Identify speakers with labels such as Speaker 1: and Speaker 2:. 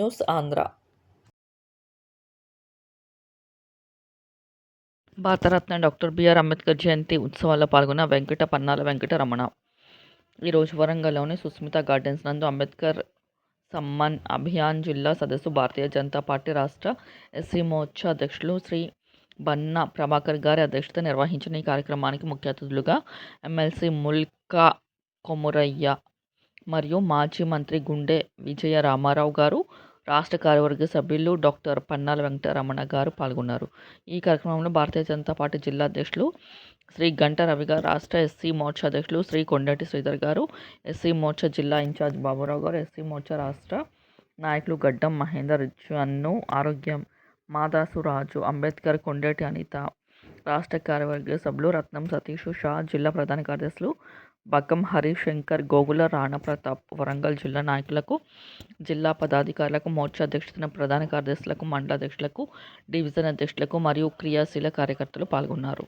Speaker 1: News Andhra Bharat Ratna doctor B R Ambedkar Jayanti ఉత్సవాల్లో పాల్గొన్న వెంకట పన్నాల వెంకట రమణ. ఈరోజు వరంగల్లోని సుస్మిత గార్డెన్స్ నందు అంబేద్కర్ సమ్మాన్ అభియాన్ జిల్లా సదస్సు భారతీయ జనతా పార్టీ రాష్ట్ర ఎస్సీ మోర్చా అధ్యక్షులు శ్రీ బన్నా ప్రభాకర్ గారి అధ్యక్షత నిర్వహించిన ఈ కార్యక్రమానికి ముఖ్య అతిథులుగా ఎమ్మెల్సీ ముల్కా కొమురయ్య మరియు మాజీ మంత్రి గుండె విజయ రామారావు గారు రాష్ట్ర కార్యవర్గ సభ్యులు డాక్టర్ పన్నాల వెంకటరమణ గారు పాల్గొన్నారు. ఈ కార్యక్రమంలో భారతీయ జనతా పార్టీ జిల్లా అధ్యక్షులు శ్రీ గంట రవి గారు రాష్ట్ర ఎస్సీ మోర్చా అధ్యక్షులు శ్రీ కొండటి శ్రీధర్ గారు ఎస్సీ మోర్చా జిల్లా ఇన్ఛార్జ్ బాబురావు గారు ఎస్సీ మోర్చా రాష్ట్ర నాయకులు గడ్డం మహేందర్ అన్ను ఆరోగ్యం మాదాసు రాజు అంబేద్కర్ కొండటి అనిత రాష్ట్ర కార్యవర్గ సభ్యులు రత్నం సతీష్ షా జిల్లా ప్రధాన కార్యదర్శులు బగ్గం హరీష్ శంకర్ గోగుల రాణప్రతాప్ వరంగల్ జిల్లా నాయకులకు జిల్లా పదాధికారులకు మోర్చా అధ్యక్షతన ప్రధాన కార్యదర్శులకు మండల అధ్యక్షులకు డివిజన్ అధ్యక్షులకు మరియు క్రియాశీల కార్యకర్తలు పాల్గొన్నారు.